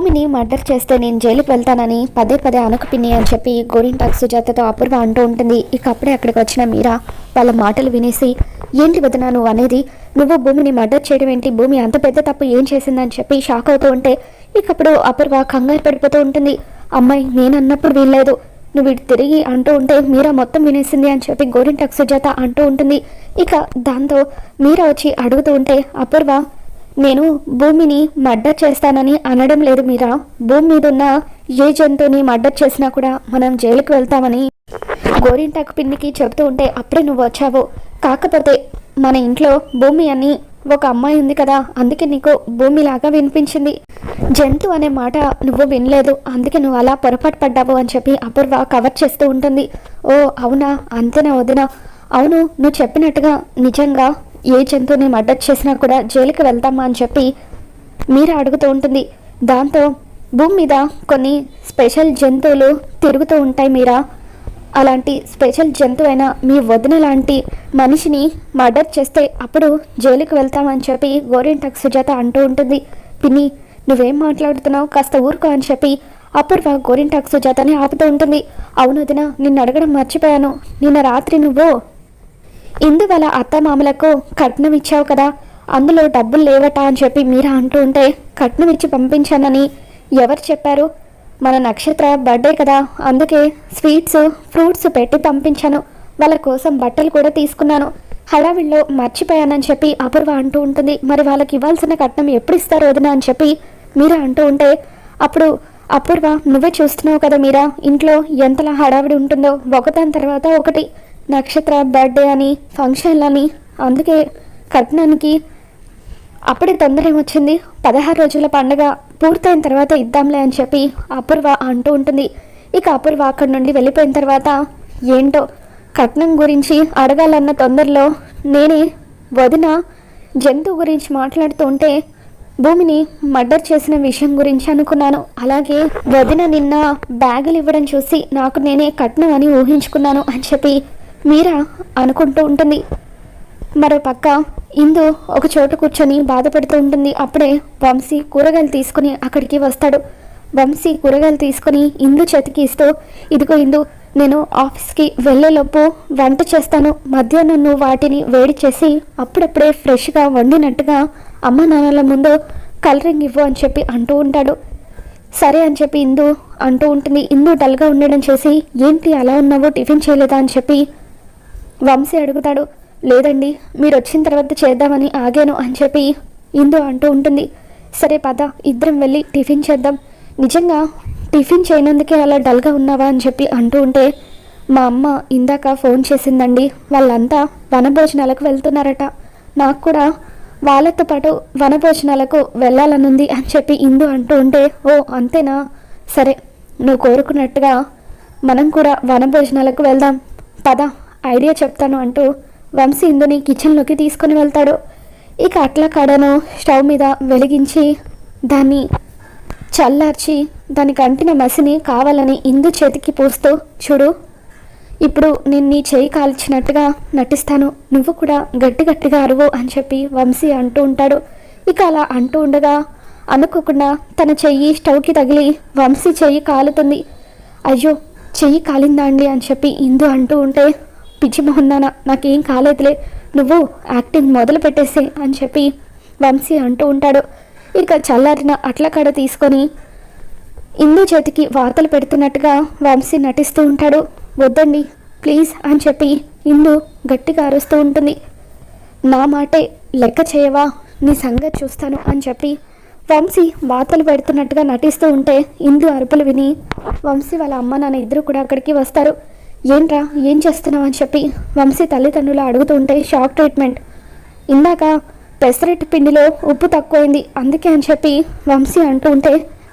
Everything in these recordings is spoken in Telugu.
భూమిని మర్డర్ చేస్తే నేను జైలుకి వెళ్తానని పదే పదే అనకు పిన్ని అని చెప్పి గోరింటాక్ సుజాతతో అపూర్వ అంటూ ఉంటుంది. ఇక అప్పుడే అక్కడికి వచ్చిన మీరా వాళ్ళ మాటలు వినేసి ఏంటి వదినా నువ్వు అనేది? నువ్వు భూమిని మర్డర్ చేయడం ఏంటి? భూమి అంత పెద్ద తప్పు ఏం చేసిందని చెప్పి షాక్ అవుతూ ఉంటే ఇక అప్పుడు అపూర్వ కంగారు పడిపోతూ ఉంటుంది. అమ్మాయి నేను అన్నప్పుడు వీల్లేదు. నువ్వు ఇటు తిరిగి అంటూ ఉంటే మీరా మొత్తం వినేసింది అని చెప్పి గోరింటాక్ సుజాత అంటూ ఉంటుంది. ఇక దాంతో మీరా వచ్చి అడుగుతూ ఉంటే అపూర్వ నేను భూమిని మర్డర్ చేస్తానని అనడం లేదు మీరా? భూమి మీద ఉన్న ఏ జంతువుని మర్డర్ చేసినా కూడా మనం జైలుకి వెళ్తామని గోరింటాకు పిన్నికి చెబుతూ ఉంటే అప్పుడే నువ్వు వచ్చావు. కాకపోతే మన ఇంట్లో భూమి అని ఒక అమ్మాయి ఉంది కదా అందుకే నీకు భూమిలాగా వినిపించింది. జంతు అనే మాట నువ్వు వినలేదు అందుకే నువ్వు అలా పొరపాటు పడ్డావు అని చెప్పి అపూర్వ కవర్ చేస్తూ ఉంటుంది. ఓ అవునా? అంతేనా వదినా? అవును నువ్వు చెప్పినట్టుగా నిజంగా ఏ జంతువుని మర్డర్ చేసినా కూడా జైలుకి వెళ్తామా అని చెప్పి మీరా అడుగుతూ ఉంటుంది. దాంతో భూమి మీద కొన్ని స్పెషల్ జంతువులు తిరుగుతూ ఉంటాయి మీరా. అలాంటి స్పెషల్ జంతువైన మీ వదిన లాంటి మనిషిని మర్డర్ చేస్తే అప్పుడు జైలుకి వెళ్తామని చెప్పి గోరింటక్ సుజాత అంటూ ఉంటుంది. పిన్ని నువ్వేం మాట్లాడుతున్నావు? కాస్త ఊరుకో అని చెప్పి అపూర్వ గోరింటాక్ సుజాతని ఆపుతూ ఉంటుంది. అవును వదిన నిన్ను అడగడం మర్చిపోయాను. నిన్న రాత్రి నువ్వు ఇందువల్ల అత్త అత్తమామలకు కట్నం ఇచ్చావు కదా అందులో డబ్బులు లేవట అని చెప్పి మీరా అంటూ ఉంటే కట్నం ఇచ్చి పంపించానని ఎవరు చెప్పారు? మన నక్షత్ర బర్త్డే కదా అందుకే స్వీట్స్ ఫ్రూట్స్ పెట్టి పంపించాను. వాళ్ళ కోసం బట్టలు కూడా తీసుకున్నాను. హడావిడిలో మర్చిపోయానని చెప్పి అపూర్వ అంటూ ఉంటుంది. మరి వాళ్ళకి ఇవ్వాల్సిన కట్నం ఎప్పుడు ఇస్తారు వదిన అని చెప్పి మీరా అంటూ ఉంటే అప్పుడు అపూర్వ నువ్వే చూస్తున్నావు కదా మీరా ఇంట్లో ఎంతలా హడావిడి ఉంటుందో ఒకదాని తర్వాత ఒకటి. నక్షత్ర బర్త్డే అని ఫంక్షన్లని అందుకే కట్నానికి అప్పుడే తొందర ఏమొచ్చింది పదహారు రోజుల పండగ పూర్తయిన తర్వాత ఇద్దాంలే అని చెప్పి అపూర్వ అంటూ ఉంటుంది. ఇక అపూర్వ అక్కడి నుండి వెళ్ళిపోయిన తర్వాత ఏంటో కట్నం గురించి అడగాలన్న తొందరలో నేనే వదిన జంతువు గురించి మాట్లాడుతూ ఉంటే భూమిని మర్డర్ చేసిన విషయం గురించి అనుకున్నాను. అలాగే వదిన నిన్న బ్యాగులు ఇవ్వడం చూసి నాకు నేనే కట్నం అని ఊహించుకున్నాను అని చెప్పి మీరా అనుకుంటూ ఉంటుంది. మరో పక్క ఇందు ఒక చోట కూర్చొని బాధపడుతూ ఉంటుంది. అప్పుడే వంశీ కూరగాయలు తీసుకుని అక్కడికి వస్తాడు. వంశీ కూరగాయలు తీసుకుని ఇందు చేతికి ఇస్తూ ఇదిగో ఇందు నేను ఆఫీస్కి వెళ్ళేలోపు వంట చేస్తాను. మధ్యాహ్నం నువ్వు వాటిని వేడి చేసి అప్పుడప్పుడే ఫ్రెష్గా వండినట్టుగా అమ్మ నాన్నల ముందు కలరింగ్ ఇవ్వు అని చెప్పి అంటూ ఉంటాడు. సరే అని చెప్పి ఇందు అంటూ ఉంటుంది. ఇందు డల్గా ఉండడం చేసి ఏంటి అలా ఉన్నావు? టిఫిన్ చేయలేదా? అని చెప్పి వంశీ అడుగుతాడు లేదండి మీరు వచ్చిన తర్వాత చేద్దామని ఆగాను అని చెప్పి ఇందు అంటూ ఉంటుంది. సరే పద ఇద్దరం వెళ్ళి టిఫిన్ చేద్దాం. నిజంగా టిఫిన్ చేయనందుకే అలా డల్గా ఉన్నావా అని చెప్పి అంటూ ఉంటే మా అమ్మ ఇందాక ఫోన్ చేసిందండి వాళ్ళంతా వనభోజనాలకు వెళ్తున్నారట. నాకు కూడా వాళ్ళతో పాటు వనభోజనాలకు వెళ్ళాలనుంది అని చెప్పి ఇందు అంటూ ఉంటే ఓ అంతేనా? సరే నువ్వు కోరుకున్నట్టుగా మనం కూడా వనభోజనాలకు వెళ్దాం. పద ఐడియా చెప్తాను అంటూ వంశీ ఇందుని కిచెన్లోకి తీసుకొని వెళ్తాడు. ఇక అట్ల కడను స్టవ్ మీద వెలిగించి దాన్ని చల్లార్చి దానికి అంటిన మసిని కావాలని ఇందు చేతికి పూస్తూ చూడు ఇప్పుడు నేను నీ చేయి కాల్చినట్టుగా నటిస్తాను. నువ్వు కూడా గట్టి గట్టిగా అరువు అని చెప్పి వంశీ అంటూ ఉంటాడు. ఇక అలా అంటూ ఉండగా అనుకోకుండా తన చెయ్యి స్టవ్కి తగిలి వంశీ చెయ్యి కాలుతుంది. అయ్యో చెయ్యి కాలిందా అండి? అని చెప్పి ఇందు అంటూ ఉంటే పిచ్చి మొహన్నానా నాకేం కాలేదులే. నువ్వు యాక్టింగ్ మొదలు పెట్టేసే అని చెప్పి వంశీ అంటూ ఉంటాడు. ఇక చల్లారిన అట్ల కడ తీసుకొని ఇందు చేతికి వార్తలు పెడుతున్నట్టుగా వంశీ నటిస్తూ ఉంటాడు. వద్దండి ప్లీజ్ అని చెప్పి ఇందు గట్టిగా అరుస్తూ ఉంటుంది. నా మాటే లెక్క చేయవా? నీ సంగతి చూస్తాను అని చెప్పి వంశీ వార్తలు పెడుతున్నట్టుగా నటిస్తూ ఉంటే ఇందు అరుపులు విని వంశీ వాళ్ళ అమ్మ నాన్న ఇద్దరు కూడా అక్కడికి వస్తారు. ఏంట్రా? ఏం చేస్తున్నావు అని చెప్పి వంశీ తల్లిదండ్రులు అడుగుతూ ఉంటే షాక్ ట్రీట్మెంట్. ఇందాక పెసరట్టు పిండిలో ఉప్పు తక్కువైంది అందుకే అని చెప్పి వంశీ అంటూ ఉంటే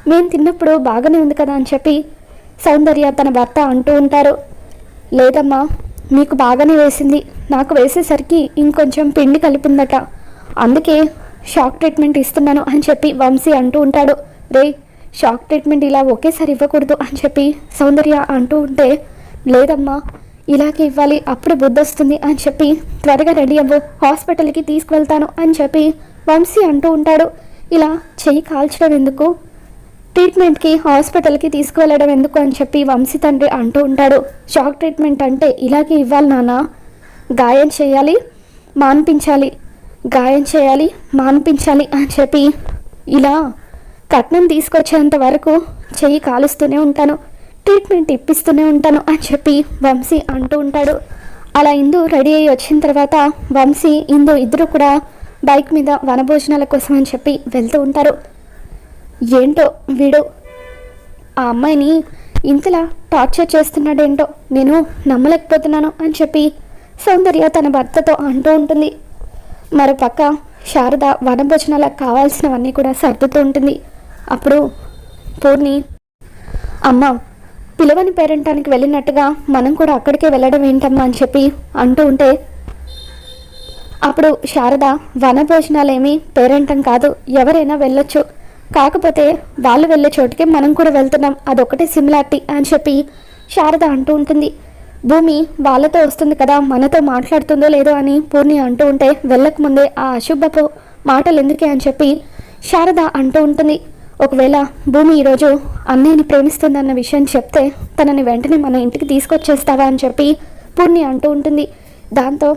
మేము తిన్నప్పుడు బాగానే ఉంది కదా అని చెప్పి సౌందర్య తన భర్త అంటూ ఉంటారు. లేదమ్మా మీకు బాగానే వేసింది. నాకు వేసేసరికి ఇంకొంచెం పిండి కలిపిందట. అందుకే షాక్ ట్రీట్మెంట్ ఇస్తున్నాను అని చెప్పి వంశీ అంటూ ఉంటాడు. రే షాక్ ట్రీట్మెంట్ ఇలా ఒకేసారి ఇవ్వకూడదు అని చెప్పి సౌందర్య అంటూ ఉంటే లేదమ్మా ఇలాగే ఇవ్వాలి అప్పుడు బుద్ధి వస్తుంది అని చెప్పి త్వరగా రెడీ అవ్వు హాస్పిటల్కి తీసుకువెళ్తాను అని చెప్పి వంశీ అంటూ ఉంటాడు. ఇలా చెయ్యి కాల్చడం ఎందుకు? ట్రీట్మెంట్కి హాస్పిటల్కి తీసుకువెళ్ళడం ఎందుకు అని చెప్పి వంశీ తండ్రి అంటూ ఉంటాడు. షాక్ ట్రీట్మెంట్ అంటే ఇలాగే ఇవ్వాలి నాన్న గాయం చేయాలి మాన్పించాలి గాయం చేయాలి మాన్పించాలి అని చెప్పి ఇలా కట్నం తీసుకొచ్చేంత వరకు చెయ్యి కాలుస్తూనే ఉంటాను. ట్రీట్మెంట్ ఇప్పిస్తూనే ఉంటాను అని చెప్పి వంశీ అంటూ ఉంటాడు. అలా ఇందు రెడీ అయ్యి వచ్చిన తర్వాత వంశీ ఇందు ఇద్దరు కూడా బైక్ మీద వనభోజనాల కోసం అని చెప్పి వెళ్తూ ఉంటారు. ఏంటో వీడు? ఆ అమ్మాయిని ఇంతలా టార్చర్ చేస్తున్నాడేంటో నేను నమ్మలేకపోతున్నాను అని చెప్పి సౌందర్య తన భర్తతో అంటూ ఉంటుంది. మరోపక్క శారద వనభోజనాలకు కావాల్సినవన్నీ కూడా సర్దుతూ ఉంటుంది. అప్పుడు పూర్ణి అమ్మ పిలవని పేరెంటానికి వెళ్ళినట్టుగా మనం కూడా అక్కడికే వెళ్ళడం ఏంటమ్మా అని చెప్పి అంటూ ఉంటే అప్పుడు శారద వనభోజనాలేమి పేరెంటం కాదు ఎవరైనా వెళ్ళొచ్చు. కాకపోతే వాళ్ళు వెళ్ళే చోటుకే మనం కూడా వెళ్తున్నాం అదొకటే సిమిలారిటీ అని చెప్పి శారద అంటూ ఉంటుంది. భూమి వాళ్ళతో వస్తుంది కదా మనతో మాట్లాడుతుందో లేదో అని పూర్ణి అంటూ ఉంటే వెళ్ళకముందే ఆ అశుభపు మాటలు ఎందుకే అని చెప్పి శారద అంటూ ఉంటుంది. ఒకవేళ భూమి ఈరోజు అన్నయ్యని ప్రేమిస్తుందన్న విషయం చెప్తే తనని వెంటనే మన ఇంటికి తీసుకొచ్చేస్తావా అని చెప్పి పూర్ణి అంటూ ఉంటుంది. దాంతో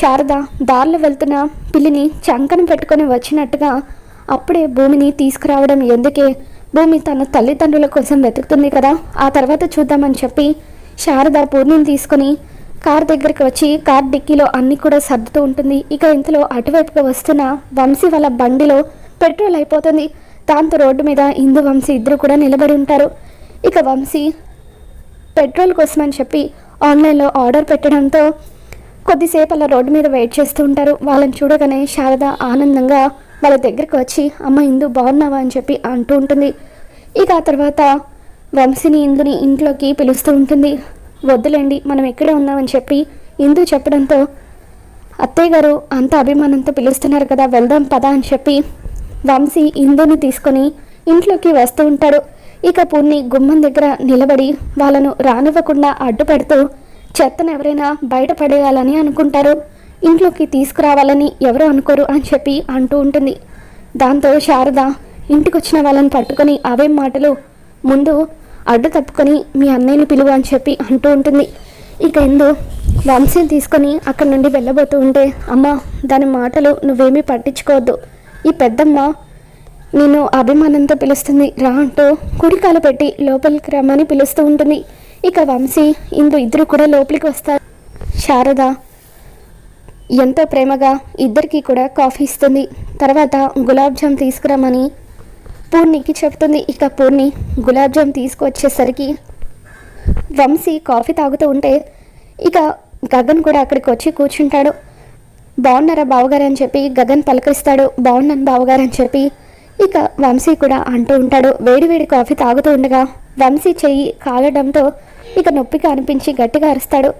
శారద దారిలో వెళ్తున్న పిల్లిని చంకన పెట్టుకొని వచ్చినట్టుగా అప్పుడే భూమిని తీసుకురావడం ఎందుకే? భూమి తన తల్లిదండ్రుల కోసం వెతుకుతుంది కదా. ఆ తర్వాత చూద్దామని చెప్పి శారద పూర్ణిని తీసుకొని కార్ దగ్గరికి వచ్చి కార్ డిక్కీలో అన్ని కూడా సర్దుతూ ఉంటుంది. ఇక ఇంతలో అటువైపుగా వస్తున్న వంశీ వాళ్ళ బండిలో పెట్రోల్ అయిపోతుంది. దాంతో రోడ్డు మీద ఇందు వంశీ ఇద్దరు కూడా నిలబడి ఉంటారు. ఇక వంశీ పెట్రోల్ కోసం అని చెప్పి ఆన్లైన్లో ఆర్డర్ పెట్టడంతో కొద్దిసేపు అలా రోడ్డు మీద వెయిట్ చేస్తూ ఉంటారు. వాళ్ళని చూడగానే శారద ఆనందంగా వాళ్ళ దగ్గరికి వచ్చి అమ్మ ఇందు బాగున్నావా? అని చెప్పి అంటూ ఉంటుంది. ఇక ఆ తర్వాత వంశీని ఇందుని ఇంట్లోకి పిలుస్తూ ఉంటుంది. వద్దులేండి మనం ఎక్కడే ఉన్నామని చెప్పి ఇందు చెప్పడంతో అత్తయ్య గారు అంత అభిమానంతో పిలుస్తున్నారు కదా వెళ్దాం పదా అని చెప్పి వంశీ ఇందుని తీసుకొని ఇంట్లోకి వస్తూ ఉంటాడు. ఇక పూర్ణి గుమ్మం దగ్గర నిలబడి వాళ్ళను రానివ్వకుండా అడ్డుపెడుతూ చెత్తను ఎవరైనా బయట పడేయాలని అనుకుంటారు. ఇంట్లోకి తీసుకురావాలని ఎవరు అనుకోరు అని చెప్పి అంటూ ఉంటుంది. దాంతో శారద ఇంటికి వచ్చిన వాళ్ళని పట్టుకొని అవేం మాటలు ముందు అడ్డు తప్పుకొని మీ అన్నయ్యని పిలువు అని చెప్పి అంటూ ఉంటుంది. ఇక ఎందు వంశీని తీసుకొని అక్కడి నుండి వెళ్ళబోతూ ఉంటే అమ్మ దాని మాటలు నువ్వేమీ పట్టించుకోవద్దు. ఈ పెద్దమ్మ నేను అభిమానంతో పిలుస్తుంది. రా అంటూ కుడికాలు పెట్టి లోపలికి రమ్మని పిలుస్తూ ఉంటుంది. ఇక వంశీ ఇందు ఇద్దరు కూడా లోపలికి వస్తారు. శారద ఎంతో ప్రేమగా ఇద్దరికి కూడా కాఫీ ఇస్తుంది. తర్వాత గులాబ్ జామ్ తీసుకురమ్మని పూర్ణికి చెప్తుంది ఇక పూర్ణి గులాబ్ జామ్ తీసుకొచ్చేసరికి వంశీ కాఫీ తాగుతూ ఉంటే ఇక గగన్ కూడా అక్కడికి వచ్చి కూర్చుంటాడు. బాగున్నారా బావగారు అని చెప్పి గగన్ పలకరిస్తాడు. బాగున్నాను బావగారు అని చెప్పి. ఇక వంశీ కూడా అంటూ ఉంటాడు. వేడివేడి కాఫీ తాగుతూ ఉండగా వంశీ చెయ్యి కాలడంతో ఇక నొప్పిగా అనిపించి గట్టిగా అరుస్తాడు.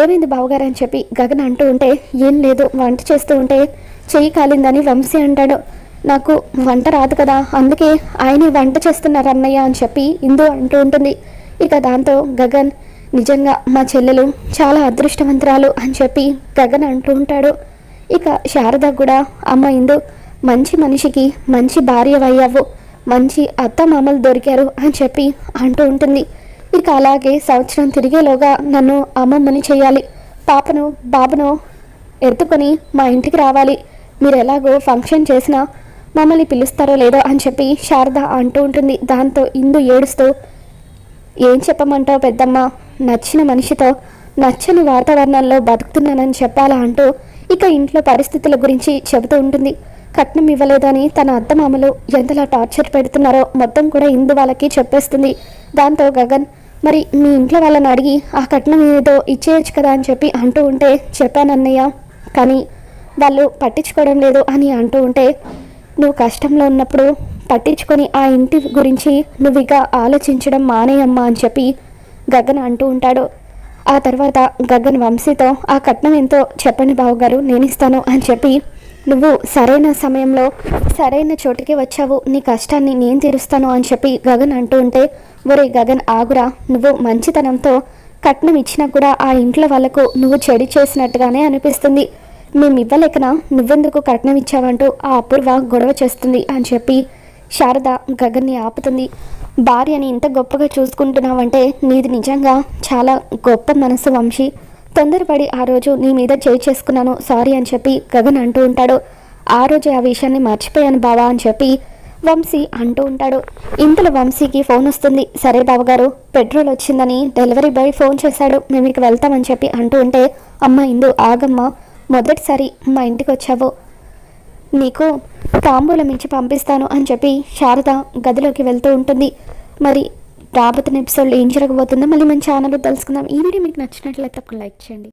ఏమైంది బావగారు అని చెప్పి గగన్ అంటూ ఉంటే ఏం లేదు వంట చేస్తూ ఉంటే చెయ్యి కాలిందని వంశీ అంటాడు. నాకు వంట రాదు కదా అందుకే ఆయన వంట చేస్తున్నారు అన్నయ్య అని చెప్పి ఇందు అంటూ ఉంటుంది. ఇక దాంతో గగన్ నిజంగా మా చెల్లెలు చాలా అదృష్టవంతురాలు అని చెప్పి గగన్ అంటూ ఉంటాడు. ఇక శారద కూడా అమ్మ ఇందు మంచి మనిషికి మంచి భార్య అయ్యావు మంచి అత్త మామలు దొరికారు అని చెప్పి అంటూ ఉంటుంది. ఇక అలాగే సంవత్సరం తిరిగేలోగా నన్ను అమ్మమ్మని చేయాలి. పాపను బాబును ఎత్తుకొని మా ఇంటికి రావాలి. మీరు ఎలాగో ఫంక్షన్ చేసినా మమ్మల్ని పిలుస్తారో లేదో అని చెప్పి శారద అంటూ ఉంటుంది. దాంతో ఇందు ఏడుస్తూ ఏం చెప్పమంటావు పెద్దమ్మ? నచ్చిన మనిషితో నచ్చని వాతావరణంలో బతుకుతున్నానని చెప్పాలా? అంటూ ఇక ఇంట్లో పరిస్థితుల గురించి చెబుతూ ఉంటుంది. కట్నం ఇవ్వలేదని తన అత్తమామలు ఎంతలా టార్చర్ పెడుతున్నారో మొత్తం కూడా ఇందు వాళ్ళకి చెప్పేస్తుంది. దాంతో గగన్ మరి మీ ఇంట్లో వాళ్ళని అడిగి ఆ కట్నం ఏదో ఇచ్చేయచ్చు కదా అని చెప్పి అంటూ ఉంటే చెప్పానన్నయ్య. కానీ వాళ్ళు పట్టించుకోవడం లేదు అని అంటూ ఉంటే నువ్వు కష్టంలో ఉన్నప్పుడు పట్టించుకొని ఆ ఇంటి గురించి నువ్వు ఇక ఆలోచించడం మానేయమ్మా అని చెప్పి గగన్ అంటూ ఉంటాడు. ఆ తర్వాత గగన్ వంశీతో ఆ కట్నం ఎంతో చెప్పండి బావగారు నేను ఇస్తాను అని చెప్పి నువ్వు సరైన సమయంలో సరైన చోటికి వచ్చావు నీ కష్టాన్ని నేను తీరుస్తాను అని చెప్పి గగన్ అంటూ ఉంటే ఒరే గగన్ ఆగురా నువ్వు మంచితనంతో కట్నం ఇచ్చినా కూడా ఆ ఇంట్లో వాళ్ళకు నువ్వు చెడి చేసినట్టుగానే అనిపిస్తుంది. మేము ఇవ్వలేకనా నువ్వెందుకు కట్నం ఇచ్చావంటూ ఆ అపూర్వ గొడవ చేస్తుంది అని చెప్పి శారద గగన్ని ఆపుతుంది. భార్యని ఇంత గొప్పగా చూసుకుంటున్నావంటే నీది నిజంగా చాలా గొప్ప మనసు వంశీ. తొందరపడి ఆ రోజు నీ మీద చేయి చేసుకున్నాను సారీ అని చెప్పి గగన్ అంటూ ఉంటాడు. ఆ రోజు ఆ విషయాన్ని మర్చిపోయాను బావా అని చెప్పి వంశీ అంటూ ఉంటాడు. ఇంతలో వంశీకి ఫోన్ వస్తుంది. సరే బావగారు పెట్రోల్ వచ్చిందని డెలివరీ బాయ్ ఫోన్ చేశాడు. మేము ఇక వెళ్తామని చెప్పి అంటూ ఉంటే అమ్మ ఇందు ఆగమ్మ మొదటిసారి మా ఇంటికి వచ్చావు. నీకు తాంబూలం ఇచ్చి పంపిస్తాను అని చెప్పి శారద గదిలోకి వెళ్తూ ఉంటుంది. మరి రాబోతున్న ఎపిసోడ్లో ఏం జరగబోతుందో మళ్ళీ మన ఛానల్లో తెలుసుకుందాం. ఈ వీడియో మీకు నచ్చినట్లయితే ఒక లైక్ చేయండి.